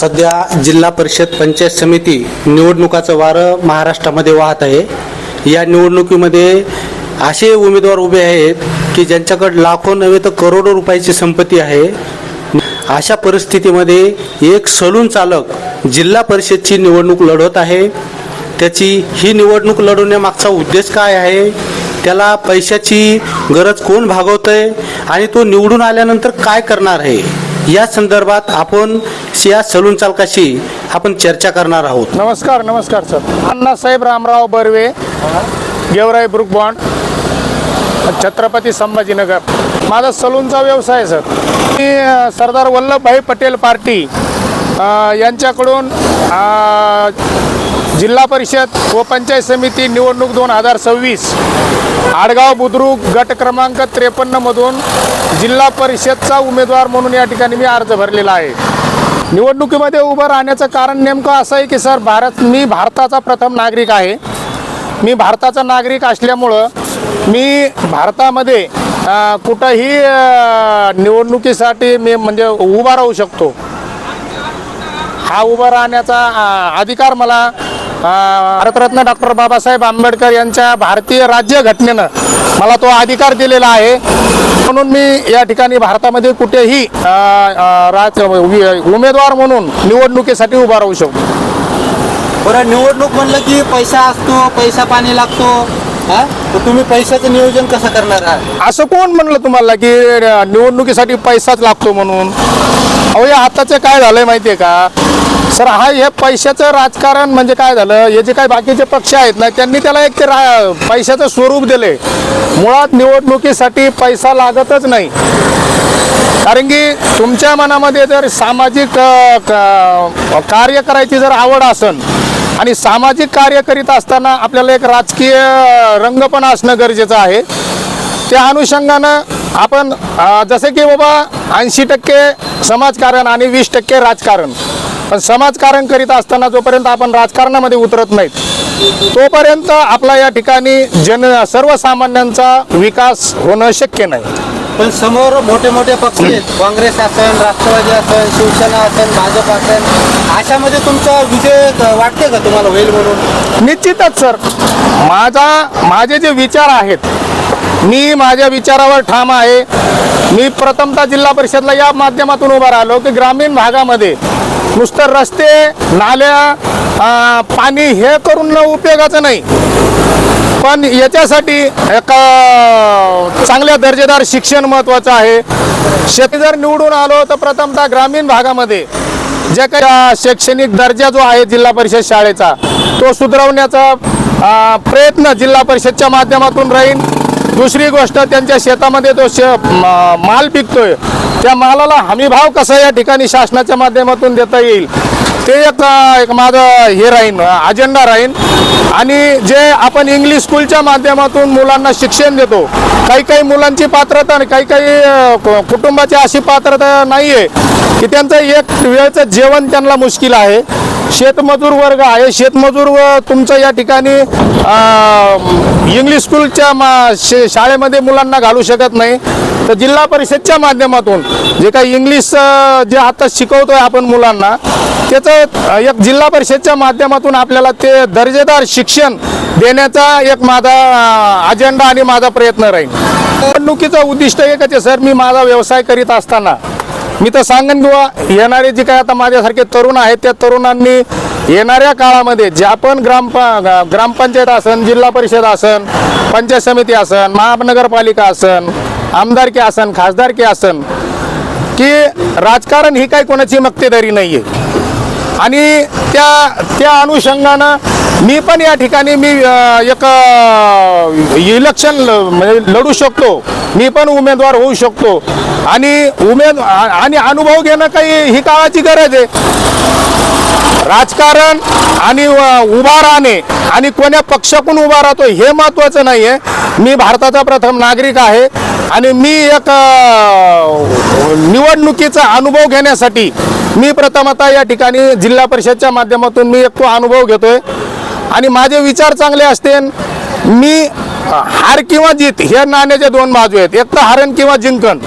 सध्या जिल्हा परिषद पंचायत समिती निवडणुकाचं वारं महाराष्ट्रामध्ये वाहत आहे. या निवडणुकीमध्ये असे उमेदवार उभे आहेत की ज्यांच्याकडे लाखो नव्हे तर करोडो रुपयाची संपत्ती आहे. अशा परिस्थितीमध्ये एक सलून चालक जिल्हा परिषदची निवडणूक लढवत आहे. त्याची ही निवडणूक लढवण्यामागचा उद्देश काय आहे? त्याला पैशाची गरज कोण भागवतंय? आणि तो निवडून आल्यानंतर काय करणार आहे? या संदर्भात आपण या सलून चालकाशी आपण चर्चा करणार आहोत. नमस्कार नमस्कार sir. Annasaheb Ramrao Barve Georai brook bond Chhatrapati Sambhajinagar. माझा सलूनचा व्यवसाय सर. मी सरदार वल्लभभाई पटेल पार्टी यांच्याकडून जिल्हा परिषद व पंचायत समिती निवडणूक दोन हजार सव्वीस. आडगाव बुद्रुक गट क्रमांक त्रेपन्नमधून जिल्हा परिषदचा उमेदवार म्हणून या ठिकाणी मी अर्ज भरलेला आहे. निवडणुकीमध्ये उभं राहण्याचं कारण नेमकं असं आहे की सर भारत मी भारताचा प्रथम नागरिक आहे. मी भारताचा नागरिक असल्यामुळं मी भारतामध्ये कुठंही निवडणुकीसाठी मी म्हणजे उभा राहू शकतो. हा उभा राहण्याचा अधिकार मला भारतरत्न डॉक्टर बाबासाहेब आंबेडकर यांच्या भारतीय राज्यघटनेनं मला तो अधिकार दिलेला आहे. म्हणून मी या ठिकाणी भारतामध्ये कुठेही राज उमेदवार म्हणून निवडणुकीसाठी उभा राहू शकतो. बरं निवडणूक म्हणलं की पैसा असतो पैसा पाणी लागतो हा? तुम्ही पैशाचं नियोजन कसं करणार आहात? असं कोण म्हणलं तुम्हाला की निवडणुकीसाठी पैसाच लागतो म्हणून? अहो या आताचं काय झालंय माहितीये का? सर हा हे पैशाचं राजकारण म्हणजे काय झालं? हे जे काही बाकीचे पक्ष आहेत ना त्यांनी त्याला एक ते रा पैशाचं स्वरूप दिले मुळात निवडणुकीसाठी पैसा लागतच नाही. कारण की तुमच्या मनामध्ये जर सामाजिक कार्य करायची जर आवड असन आणि सामाजिक कार्य करीत असताना आपल्याला एक राजकीय रंग पण असणं गरजेचं आहे. त्या अनुषंगानं आपण जसे की बाबा ऐंशी टक्के समाजकारण आणि वीस टक्के राजकारण. पण समाजकारण करीत असताना जोपर्यंत आपण राजकारणामध्ये उतरत नाहीत तोपर्यंत आपला या ठिकाणी जन सर्वसामान्यांचा विकास होणं शक्य नाही. पण समोर मोठे मोठे पक्ष आहेत. काँग्रेस असेल राष्ट्रवादी असेल शिवसेना असेल भाजप असेल अशामध्ये तुमचा विजय वाटते का तुम्हाला होईल म्हणून? निश्चितच सर. माझा माझे जे विचार आहेत मी माझ्या विचारावर ठाम आहे. मी प्रथमतः जिल्हा परिषदला या माध्यमातून उभा राहिलो की ग्रामीण भागामध्ये नुसतं रस्ते नाल्या पाणी हे करून उपयोगाचं नाही. पण याच्यासाठी एका चांगल्या दर्जेदार शिक्षण महत्त्वाचं आहे. शेती जर निवडून आलो तर प्रथमतः ग्रामीण भागामध्ये जे काही शैक्षणिक दर्जा जो आहे जिल्हा परिषद शाळेचा तो सुधारवण्याचा प्रयत्न जिल्हा परिषदच्या माध्यमातून राहील. दुसरी गोष्ट त्यांच्या शेतामध्ये तो शे माल पिकतोय. त्या मालाला हमीभाव कसा या ठिकाणी शासनाच्या माध्यमातून देता येईल? ते एक एक माझं हे राहीन अजेंडा राहीन. आणि जे आपण इंग्लिश स्कूलच्या माध्यमातून मुलांना शिक्षण देतो काही काही मुलांची पात्रता आणि काही काही कुटुंबाची अशी पात्रता नाही आहे की त्यांचं एक वेळचं जेवण त्यांना मुश्किल आहे. शेतमजूर वर्ग आहे. शेतमजूर व तुमचं या ठिकाणी इंग्लिश स्कूलच्या मा शे शाळेमध्ये मुलांना घालू शकत नाही. तर जिल्हा परिषदच्या माध्यमातून जे काही इंग्लिश जे आता शिकवतोय आपण मुलांना त्याचं एक जिल्हा परिषदच्या माध्यमातून आपल्याला ते दर्जेदार शिक्षण देण्याचा एक माझा अजेंडा आणि माझा प्रयत्न राहील. निवडणुकीचं उद्दिष्ट एकच आहे सर. मी माझा व्यवसाय करीत असताना मी तर सांगेन किंवा येणारे जे काय आता माझ्यासारखे तरुण आहेत त्या तरुणांनी येणाऱ्या काळामध्ये ज्या पण ग्रामप ग्रामपंचायत असन जिल्हा परिषद असन पंचायत समिती असन महानगरपालिका असन आमदारकी असन खासदारकी असन की राजकारण ही काय कोणाची मक्तेदारी नाही आहे आणि त्या त्या अनुषंगानं मी पण या ठिकाणी मी एक इलेक्शन ल- म्हणजे लढू शकतो. मी पण उमेदवार होऊ शकतो. आणि उमेद आणि अनुभव घेणं काही ही काळाची गरज आहे. राजकारण आणि उभा राहणे आणि कोण्या पक्षाकडून उभा राहतो हे महत्त्वाचं नाही आहे मी भारताचा प्रथम नागरिक आहे आणि मी एक निवडणुकीचा अनुभव घेण्यासाठी मी प्रथमतः या ठिकाणी जिल्हा परिषदच्या माध्यमातून मी एक तो अनुभव घेतोय. आणि माझे विचार चांगले असते मी हार किंवा जीत हे नाण्याचे दोन बाजू आहेत. एक तर हरण किंवा जिंकण.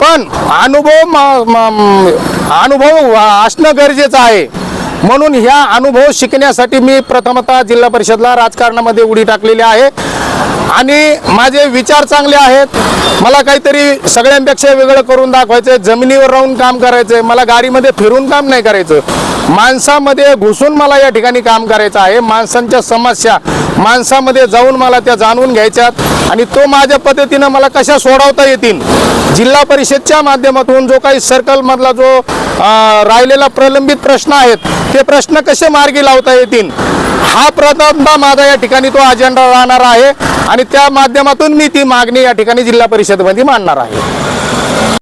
पण अनुभव म- अनुभव असणं गरजेचं आहे. म्हणून ह्या अनुभव शिकण्यासाठी मी प्रथमतः जिल्हा परिषदला राजकारणामध्ये उडी टाकलेली आहे. आणि माझे विचार चांगले आहेत. मला काहीतरी सगळ्यांपेक्षा वेगळं करून दाखवायचं जमिनीवर राहून काम करायचं मला गाडीमध्ये फिरून काम नाही करायचं. माणसामध्ये घुसून मला या ठिकाणी काम करायचं आहे. माणसांच्या समस्या माणसामध्ये जाऊन मला त्या जाणून घ्यायच्यात. आणि तो माझ्या पद्धतीनं मला कशा सोडवता येतील? जिल्हा परिषदच्या माध्यमातून जो काही सर्कलमधला जो राहिलेला प्रलंबित प्रश्न आहेत ते प्रश्न कसे मार्गी लावता येतील? हा प्रथमदा माझा या ठिकाणी तो अजेंडा राहणार आहे. आणि आणि त्या माध्यमातून मी ती मागणी या ठिकाणी जिल्हा परिषदमध्ये मांडणार आहे.